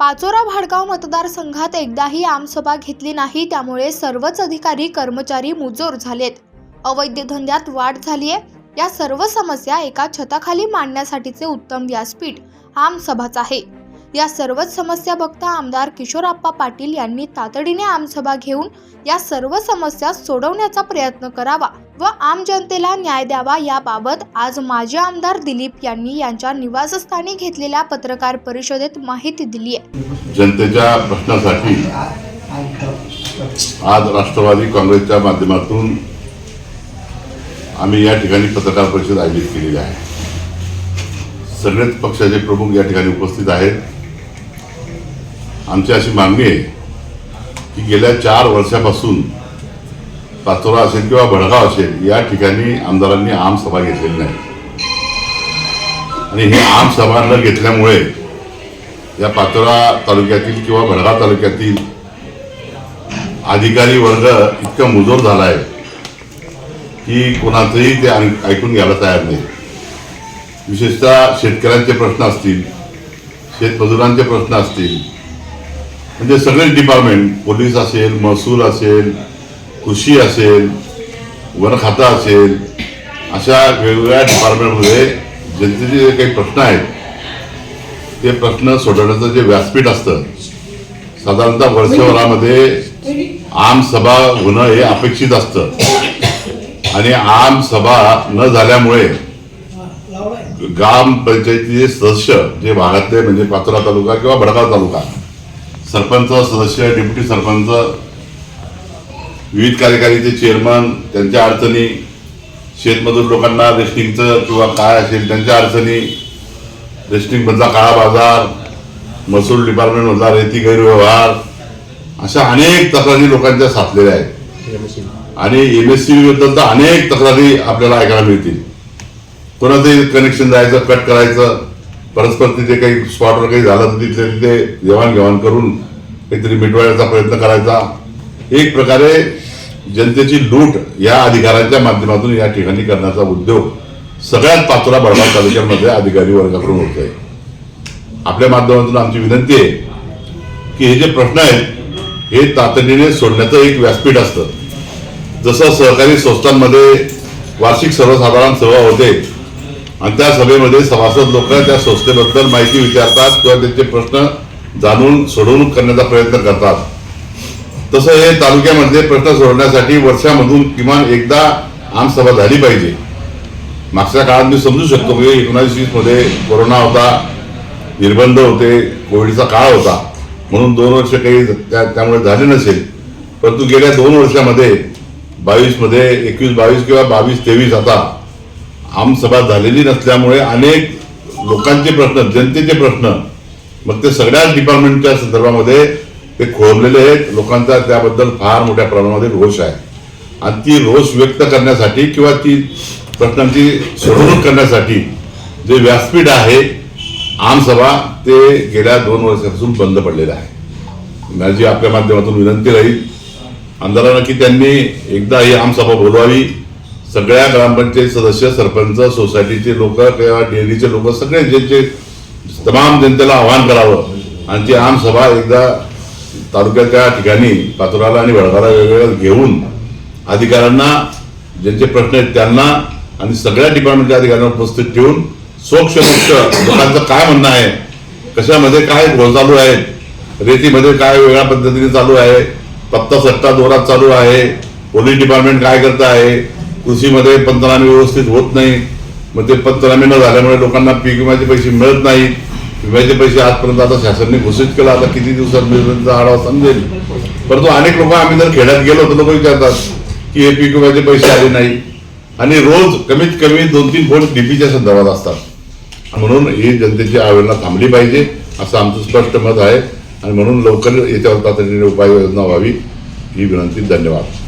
पाचोरा भाडगाव मतदारसंघात एकदाही आमसभा घेतली नाही त्यामुळे सर्वच अधिकारी कर्मचारी मुजोर झालेत. अवैध धंद्यात वाढ झालीय. या सर्व समस्या एका छताखाली मांडण्यासाठीचे उत्तम व्यासपीठ आमसभाच आहे. या सर्वच समस्या बघता आमदार किशोरप्पा पाटील यांनी तातडीने आमसभा घेऊन या सर्व समस्या सोडवण्याचा प्रयत्न करावा व आम जनतेला न्याय द्यावा याबाबत आज माजी आमदार दिलीप यांनी यांच्या निवासस्थानी घेतलेल्या पत्रकार परिषदेत माहिती दिली आहे. जनतेच्या प्रश्नासाठी आज राष्ट्रवादी काँग्रेसच्या माध्यमातून आम्ही या ठिकाणी पत्रकार परिषद आयोजित केलेली आहे. सगळेच पक्षाचे प्रमुख या ठिकाणी उपस्थित आहेत. आमची अशी मागणी आहे की गेल्या चार वर्षापासून पाचोरा असेल किंवा भडगाव असेल या ठिकाणी आमदारांनी आम सभा घेतलेली नाही. आणि ही आमसभा न घेतल्यामुळे या पाचोरा तालुक्यातील किंवा भडगाव तालुक्यातील अधिकारी वर्ग इतका मुजोर झाला आहे की कोणाचंही ते ऐकून घ्यायला तयार नाही. विशेषतः शेतकऱ्यांचे प्रश्न असतील शेतमजुरांचे प्रश्न असतील म्हणजे सगळेच डिपार्टमेंट पोलीस असेल महसूल असेल कृषी असेल वन खातं असेल अशा वेगवेगळ्या डिपार्टमेंटमध्ये जनतेचे जे काही प्रश्न आहेत ते प्रश्न सोडवण्याचं जे व्यासपीठ असतं साधारणतः वर्षभरामध्ये आम सभा होणं हे अपेक्षित असतं. आणि आम सभा न झाल्यामुळे ग्रामपंचायतीचे सदस्य जे भागातले म्हणजे पाचोरा तालुका किंवा भडगाव तालुका सरपंच सदस्य डेप्युटी सरपंच विविध कार्यकारीचे चेअरमन त्यांच्या अडचणी शेतमजूर लोकांना रेस्टिंगचं किंवा काय असेल त्यांच्या अडचणी रेस्टिंगमधला काळा बाजार महसूल डिपार्टमेंटमधला रेती गैरव्यवहार अशा अनेक तक्रारी लोकांच्या साचलेल्या आहेत. आणि एम एस सी बद्दल तर अनेक तक्रारी आपल्याला ऐकायला मिळतील. कोणाचंही कनेक्शन जायचं कट करायचं परस्पर तिथे काही स्पॉटवर काही झालं तर तिथले तिथे देवाणघेवाण करून काहीतरी मिटवायचा प्रयत्न करायचा. एक प्रकारे जनतेची लूट या अधिकाऱ्यांच्या माध्यमातून या ठिकाणी करण्याचा उद्योग सगळ्यात पाचोरा बळगाव तालुक्यामध्ये अधिकारी वर्गाकडून होत आहे. आपल्या माध्यमातून आमची विनंती आहे की हे जे प्रश्न आहेत हे तातडीने सोडण्याचं एक व्यासपीठ असतं. जसं सहकारी संस्थांमध्ये वार्षिक सर्वसाधारण सभा होते आणि त्या सभेमध्ये सभासद लोक त्या संस्थेबद्दल माहिती विचारतात किंवा त्यांचे प्रश्न जाणून सोडवणूक करण्याचा प्रयत्न करतात. तसं हे तालुक्यामधले प्रश्न सोडवण्यासाठी वर्षामधून किमान एकदा आमसभा झाली पाहिजे. मागच्या काळात मी समजू शकतो म्हणजे की एकोणीस वीसमध्ये कोरोना होता निर्बंध होते कोविडचा काळ होता. म्हणून दोन वर्ष काही त्या त्यामुळे झाले नसेल. परंतु गेल्या दोन वर्षामध्ये बावीसमध्ये एकवीस बावीस किंवा बावीस तेवीस आता आमसभा झालेली नसल्यामुळे अनेक लोकांचे प्रश्न जनतेचे प्रश्न मग ते सगळ्याच डिपार्टमेंटच्या संदर्भामध्ये ते खोरलेले आहेत. लोकांचा त्याबद्दल फार मोठ्या प्रमाणामध्ये रोष आहे. आणि ती रोष व्यक्त करण्यासाठी किंवा ती प्रश्नांची सोडवणूक करण्यासाठी जे व्यासपीठ आहे आमसभा ते गेल्या दोन वर्षापासून बंद पडलेलं आहे. माझी आपल्या माध्यमातून विनंती राहील. आमदारांना की त्यांनी एकदा ही आमसभा बोलवावी. सगळ्या ग्रामपंचायत सदस्य सरपंच सोसायटीचे लोक किंवा डेअरीचे लोक सगळे ज्यांचे तमाम जनतेला आवाहन करावं. आणि ती आमसभा एकदा तालुक्याच्या ठिकाणी पाचोराला आणि वडगाला वेगवेगळ्या घेऊन अधिकाऱ्यांना ज्यांचे प्रश्न आहेत त्यांना आणि सगळ्या डिपार्टमेंटच्या अधिकाऱ्यांना उपस्थित ठेवून सोक्ष लोकांचं काय म्हणणं आहे कशामध्ये काय घोळ चालू आहेत रेतीमध्ये काय वेगळ्या पद्धतीने चालू आहे पत्ता सट्टा दोरात चालू आहे पोलीस डिपार्टमेंट काय करत आहे कृषीमध्ये पंचनामे व्यवस्थित होत नाही मग ते पंचनामे न झाल्यामुळे लोकांना पीक विम्याचे पैसे मिळत नाहीत विम्याचे पैसे आजपर्यंत आता शासनाने घोषित केला आता किती दिवसात मिळेल आढावा समजेल. परंतु अनेक लोक आम्ही जर खेड्यात गेलो तर लोक विचारतात की हे पीक विम्याचे पैसे आले नाही. आणि रोज कमीत कमी दोन तीन फोन डीपीच्या संदर्भात असतात. म्हणून ही जनतेची आवेदना थांबली पाहिजे असं आमचं स्पष्ट मत आहे. आणि म्हणून लवकर याच्यावर तातडीने उपाययोजना व्हावी. ही विनंती धन्यवाद.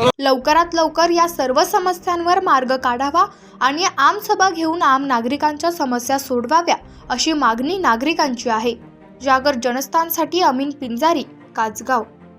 लवकरात लवकर या सर्व समस्यांवर मार्ग काढावा आणि आमसभा घेऊन आम नागरिकांच्या समस्या सोडवाव्या अशी मागणी नागरिकांची आहे. जागर जनस्थानसाठी अमीन पिंजारी काचगाव